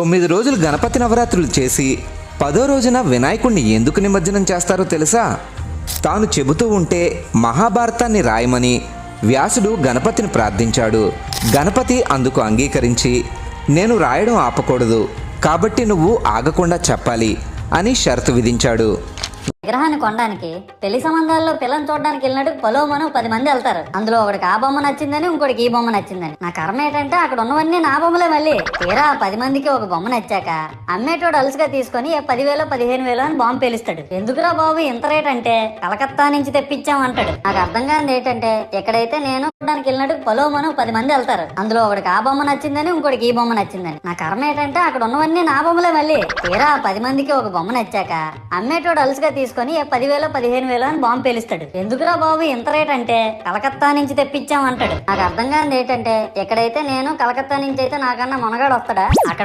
తొమ్మిది రోజులు గణపతి నవరాత్రులు చేసి పదో రోజున వినాయకుణ్ణి ఎందుకు నిమజ్జనం చేస్తారో తెలుసా? తాను చెబుతూ ఉంటే మహాభారతాన్ని రాయమని వ్యాసుడు గణపతిని ప్రార్థించాడు. గణపతి అందుకు అంగీకరించి నేను రాయడం ఆపకూడదు కాబట్టి నువ్వు ఆగకుండా చెప్పాలి అని షరతు విధించాడు. విగ్రహాన్ని కొనడానికి పెళ్ళి సంబంధాల్లో పిల్లని చూడడానికి వెళ్ళినట్టు పొలోమను పది మంది వెళ్తారు. అందులో ఒకడికి ఆ బొమ్మ నచ్చిందని ఇంకోటికి ఈ బొమ్మ నచ్చిందని. నా కర్మ ఏంటంటే అక్కడ ఉన్నవన్నీ నా బొమ్మలే మళ్ళీ. తీరా పది మందికి ఒక బొమ్మ నచ్చాక అమ్మేటోడు అలుసుగా తీసుకొని పదివేలు పదిహేను వేలు అని బాంబు పేలుస్తాడు. ఎందుకురా బాబు ఇంత రేట్ అంటే? కలకత్తా నుంచి తెప్పించాం అంటాడు. నాకు అర్థం కానిది ఏంటంటే ఎక్కడైతే నేను చూడడానికి వెళ్ళినట్టు పొలోమను పది మంది వెళ్తారు. అందులో ఒకడికి ఆ బొమ్మ నచ్చిందని ఇంకోటికి ఈ బొమ్మ నచ్చిందని. నా కర్మ ఏంటంటే అక్కడ ఉన్నవన్నీ నా బొమ్మలే మళ్ళీ. తీరా పది మందికి ఒక బొమ్మ నచ్చాక అమ్మేటోడు అలుసుగా తీసుకొని తీసుకొని పదివేలు పదిహేను వేలు అని బాంబు పేలుస్తాడు. ఎందుకురా బాబు ఇంత రేట్ అంటే? కలకత్తా నుంచి తెప్పించాం అంటాడు నాకు అర్థం కానిది ఏంటంటే ఎక్కడైతే నేను కలకత్తా నుంచి అయితే నాకన్నా మనగాడు వస్తాడా? అక్కడ